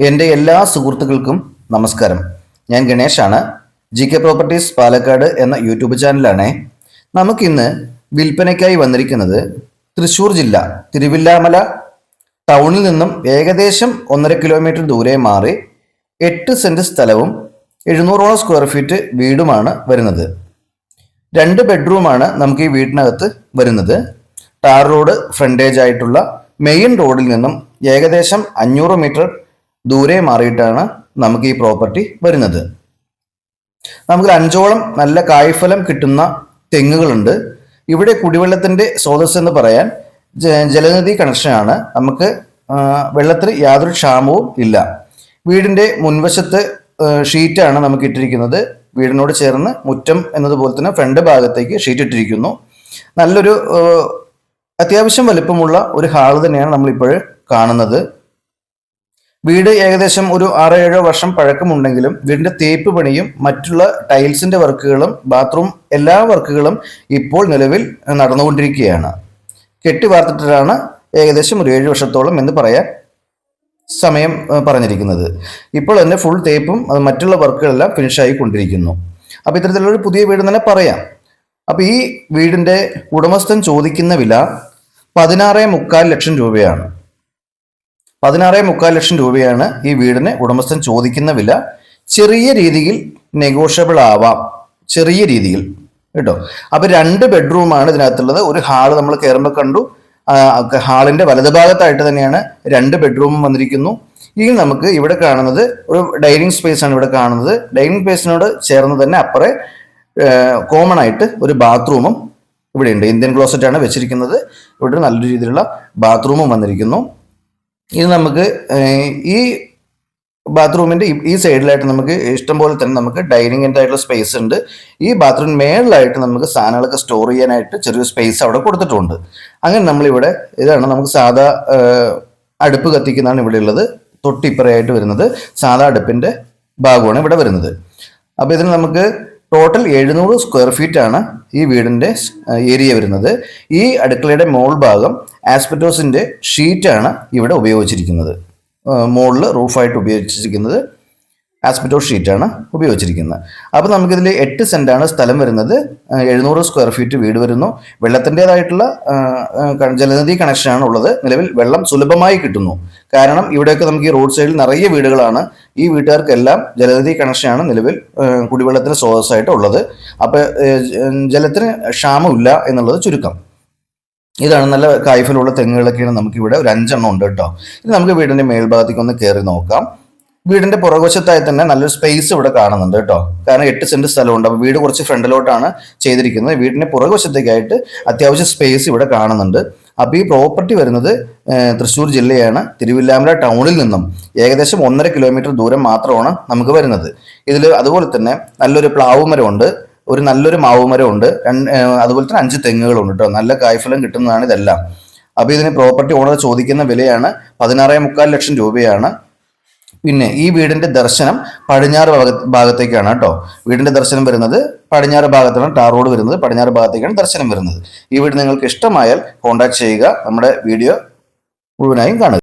എന്റെ എല്ലാ സുഹൃത്തുക്കൾക്കും നമസ്കാരം. ഞാൻ ഗണേഷാണ്. ജി കെ പ്രോപ്പർട്ടീസ് പാലക്കാട് എന്ന യൂട്യൂബ് ചാനലാണ്. നമുക്കിന്ന് വിൽപ്പനയ്ക്കായി വന്നിരിക്കുന്നത് തൃശ്ശൂർ ജില്ല തിരുവില്ലാമല ടൗണിൽ നിന്നും ഏകദേശം ഒന്നര കിലോമീറ്റർ ദൂരെ മാറി എട്ട് സെന്റ് സ്ഥലവും എഴുന്നൂറോളം സ്ക്വയർ ഫീറ്റ് വീടുമാണ് വരുന്നത്. രണ്ട് ബെഡ്റൂമാണ് നമുക്ക് ഈ വീടിനകത്ത് വരുന്നത്. ടാർ റോഡ് ഫ്രണ്ടേജ് ആയിട്ടുള്ള മെയിൻ റോഡിൽ നിന്നും ഏകദേശം അഞ്ഞൂറ് മീറ്റർ ദൂരെ മാറിയിട്ടാണ് നമുക്ക് ഈ പ്രോപ്പർട്ടി വരുന്നത്. നമുക്ക് അഞ്ചോളം നല്ല കായ്ഫലം കിട്ടുന്ന തെങ്ങുകളുണ്ട്. ഇവിടെ കുടിവെള്ളത്തിന്റെ സ്രോതസ് എന്ന് പറയാൻ ജലനിധി കണക്ഷനാണ് നമുക്ക് വെള്ളത്തിന് യാതൊരു ക്ഷാമവും ഇല്ല. വീടിന്റെ മുൻവശത്ത് ഷീറ്റാണ് നമുക്ക് ഇട്ടിരിക്കുന്നത്. വീടിനോട് ചേർന്ന് മുറ്റം എന്നതുപോലെ തന്നെ ഫ്രണ്ട് ഭാഗത്തേക്ക് ഷീറ്റ് ഇട്ടിരിക്കുന്നു. നല്ലൊരു അത്യാവശ്യം വലുപ്പമുള്ള ഒരു ഹാൾ തന്നെയാണ് നമ്മളിപ്പോൾ കാണുന്നത്. വീട് ഏകദേശം ഒരു ആറോ ഏഴോ വർഷം പഴക്കമുണ്ടെങ്കിലും വീടിന്റെ തേപ്പ് പണിയും മറ്റുള്ള ടൈൽസിന്റെ വർക്കുകളും ബാത്റൂം എല്ലാ വർക്കുകളും ഇപ്പോൾ നിലവിൽ നടന്നുകൊണ്ടിരിക്കുകയാണ്. കെട്ടി വാർത്തിട്ടാണ് ഏകദേശം ഒരു ഏഴ് വർഷത്തോളം എന്ന് പറയാൻ സമയം പറഞ്ഞിരിക്കുന്നത്. ഇപ്പോൾ തന്നെ ഫുൾ തേപ്പും അത് മറ്റുള്ള വർക്കുകളെല്ലാം ഫിനിഷായി കൊണ്ടിരിക്കുന്നു അപ്പോൾ ഇത്തരത്തിലുള്ളൊരു പുതിയ വീട് തന്നെ പറയാം. അപ്പോൾ ഈ വീടിന്റെ ഉടമസ്ഥൻ ചോദിക്കുന്ന വില പതിനാറ് മുക്കാൽ ലക്ഷം രൂപയാണ്. പതിനാറ് മുക്കാൽ ലക്ഷം രൂപയാണ് ഈ വീടിന് ഉടമസ്ഥൻ ചോദിക്കുന്ന വില. ചെറിയ രീതിയിൽ നെഗോഷ്യബിൾ ആവാം. ചെറിയ രീതിയിൽ. കേട്ടോ? അപ്പൊ രണ്ട് ബെഡ്റൂമാണ് ഇതിനകത്തുള്ളത്. ഒരു ഹാൾ നമ്മൾ കയറുമ്പോൾ കണ്ടു. ഹാളിന്റെ വലതുഭാഗത്തായിട്ട് തന്നെയാണ് രണ്ട് ബെഡ്റൂമും വന്നിരിക്കുന്നു. ഇനി നമുക്ക് ഇവിടെ കാണുന്നത് ഒരു ഡൈനിങ് സ്പേസ് ആണ് ഇവിടെ കാണുന്നത്. ഡൈനിങ് സ്പേസിനോട് ചേർന്ന് തന്നെ അപ്പുറേ കോമൺ ആയിട്ട് ഒരു ബാത്റൂമും ഇവിടെ ഉണ്ട് ഇന്ത്യൻ ക്ലോസറ്റ് ആണ് വെച്ചിരിക്കുന്നത്. ഇവിടെ നല്ലൊരു രീതിയിലുള്ള ബാത്റൂമും വന്നിരിക്കുന്നു. ഇത് നമുക്ക് ഈ ബാത്റൂമിന്റെ ഈ- സൈഡിലായിട്ട് നമുക്ക് ഇഷ്ടം പോലെ തന്നെ നമുക്ക് ഡൈനിങ്ങിന്റെ ആയിട്ടുള്ള സ്പേസ് ഉണ്ട്. ഈ ബാത്റൂം മേളിലായിട്ട് നമുക്ക് സാധനങ്ങളൊക്കെ സ്റ്റോർ ചെയ്യാനായിട്ട് ചെറിയൊരു സ്പേസ് അവിടെ കൊടുത്തിട്ടുണ്ട്. അങ്ങനെ നമ്മളിവിടെ ഇതാണ് നമുക്ക് സാധാ അടുപ്പ് കത്തിക്കുന്നതാണ് ഇവിടെ ഉള്ളത്. തൊട്ടിപ്പറയായിട്ട് വരുന്നത്. സാധാ അടുപ്പിന്റെ ഭാഗമാണ് ഇവിടെ വരുന്നത്. അപ്പോൾ ഇതിന് നമുക്ക് ടോട്ടൽ എഴുന്നൂറ് സ്ക്വയർ ഫീറ്റ് ആണ് ഈ വീടിന്റെ ഏരിയ വരുന്നത്. ഈ അടുക്കളയുടെ മോൾ ഭാഗം ആസ്പെറ്റോസിന്റെ ഷീറ്റാണ് ഇവിടെ ഉപയോഗിച്ചിരിക്കുന്നത്. മുകളിൽ റൂഫായിട്ട് ഉപയോഗിച്ചിരിക്കുന്നത്. ആസ്പെറ്റോ ഷീറ്റാണ് ഉപയോഗിച്ചിരിക്കുന്നത്. അപ്പോൾ നമുക്കിതിൽ എട്ട് സെന്റാണ് സ്ഥലം വരുന്നത്. എഴുന്നൂറ് സ്ക്വയർ ഫീറ്റ് വീട് വരുന്നു. വെള്ളത്തിന്റെതായിട്ടുള്ള ജലനിധി കണക്ഷനാണ് ഉള്ളത്. നിലവിൽ വെള്ളം സുലഭമായി കിട്ടുന്നു. കാരണം ഇവിടെയൊക്കെ നമുക്ക് ഈ റോഡ് സൈഡിൽ നിറയെ വീടുകളാണ്. ഈ വീട്ടുകാർക്കെല്ലാം ജലനിധി കണക്ഷനാണ് നിലവിൽ കുടിവെള്ളത്തിന് സ്രോതസ്സായിട്ട് ഉള്ളത്. അപ്പോൾ ജലത്തിന് ക്ഷാമമില്ല എന്നുള്ളത് ചുരുക്കം. ഇതാണ് നല്ല കായ്ഫലുള്ള തെങ്ങുകളൊക്കെയാണ് നമുക്കിവിടെ ഒരു അഞ്ചെണ്ണം ഉണ്ട് കേട്ടോ. ഇത് നമുക്ക് വീടിന്റെ മേൽഭാഗത്തേക്ക് ഒന്ന് കയറി നോക്കാം. വീടിന്റെ പുറകുവശത്തായി തന്നെ നല്ലൊരു സ്പേസ് ഇവിടെ കാണുന്നുണ്ട് കേട്ടോ. കാരണം എട്ട് സെന്റ് സ്ഥലമുണ്ട്. അപ്പോൾ വീട് കുറച്ച് ഫ്രണ്ടിലോട്ടാണ് ചെയ്തിരിക്കുന്നത്. വീടിന്റെ പുറകുവശത്തേക്കായിട്ട് അത്യാവശ്യം സ്പേസ് ഇവിടെ കാണുന്നുണ്ട്. അപ്പോൾ ഈ പ്രോപ്പർട്ടി വരുന്നത് തൃശ്ശൂർ ജില്ലയാണ്. തിരുവില്ലാമല ടൗണിൽ നിന്നും ഏകദേശം ഒന്നര കിലോമീറ്റർ ദൂരം മാത്രമാണ് നമുക്ക് വരുന്നത്. ഇതിൽ അതുപോലെ തന്നെ നല്ലൊരു പ്ലാവ് മരമുണ്ട് ഒരു നല്ലൊരു മാവ് മരമുണ്ട് അതുപോലെ തന്നെ അഞ്ച് തെങ്ങുകളുണ്ട് കേട്ടോ. നല്ല കായ്ഫലം കിട്ടുന്നതാണ് ഇതെല്ലാം. അപ്പോൾ ഇതിന് പ്രോപ്പർട്ടി ഓണർ ചോദിക്കുന്ന വിലയാണ് പതിനാറേ മുക്കാൽ ലക്ഷം രൂപയാണ്. പിന്നെ ഈ വീടിന്റെ ദർശനം പടിഞ്ഞാറ് ഭാഗ ഭാഗത്തേക്കാണ് കേട്ടോ. വീടിന്റെ ദർശനം വരുന്നത് പടിഞ്ഞാറ് ഭാഗത്താണ് ടാർ റോഡ് വരുന്നത് പടിഞ്ഞാറ് ഭാഗത്തേക്കാണ് ദർശനം വരുന്നത്. ഈ വീട് നിങ്ങൾക്ക് ഇഷ്ടമായാൽ കോൺടാക്ട് ചെയ്യുക. നമ്മുടെ വീഡിയോ മുഴുവനായും കാണുക.